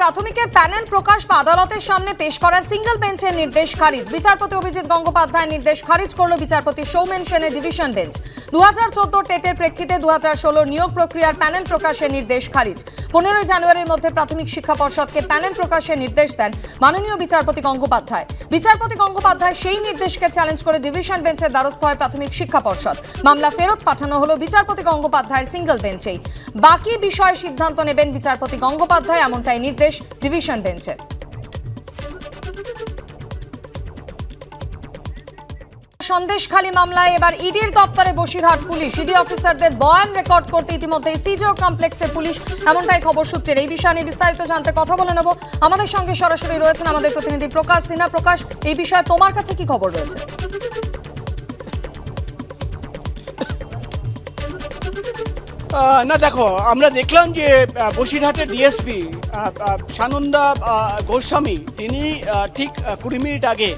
প্রাথমিকের panel প্রকাশ বা আদালতের সামনে পেশ করার সিঙ্গেল বেঞ্চের নির্দেশ খারিজ। বিচারপতি অভিজিৎ গঙ্গোপাধ্যায় নির্দেশ খারিজ করল বিচারপতি সৌমেন সেনের ডিভিশন বেঞ্চ। দু হাজার চোদ্দ টেটের প্রেক্ষিতে দু হাজার নিয়োগ প্রক্রিয়ার প্যানেল প্রকাশের নির্দেশ খারিজ। পনেরোই জানুয়ারির মধ্যে প্রাথমিক শিক্ষা পর্ষদকে প্যানেল প্রকাশের নির্দেশ দেন মাননীয় বিচারপতি গঙ্গোপাধ্যায়। বিচারপতি গঙ্গোপাধ্যায় সেই নির্দেশকে চ্যালেঞ্জ করে ডিভিশন বেঞ্চের দ্বারস্থ হয় প্রাথমিক শিক্ষা পর্ষদ। মামলা ফেরত পাঠানো হলো বিচারপতি গঙ্গোপাধ্যায়ের সিঙ্গেল বেঞ্চেই। বাকি বিষয়ে সিদ্ধান্ত নেবেন বিচারপতি গঙ্গোপাধ্যায়, এমনটাই নির্দেশ ডিভিশন বেঞ্চের সন্দেশখালী মামলায় এবার ইডির দপ্তরে বসিরহাট পুলিশ। ইডি অফিসারদের বয়ান রেকর্ড করতে ইতিমধ্যে সিজো কমপ্লেক্সে পুলিশ এমনটাই খবর সূত্রের। এই বিষয়ে নিয়ে বিস্তারিত জানতে কথা বলে নেব। আমাদের সঙ্গে সরাসরি রয়েছেন আমাদের প্রতিনিধি প্রকাশ সিনহা। প্রকাশ, এই বিষয়ে তোমার কাছে কি খবর রয়েছে? না দেখো আমরা দেখলাম যে বসিরহাটের ডিএসপি সানন্দা গোস্বামী তিনি ঠিক কুড়ি মিনিট আগে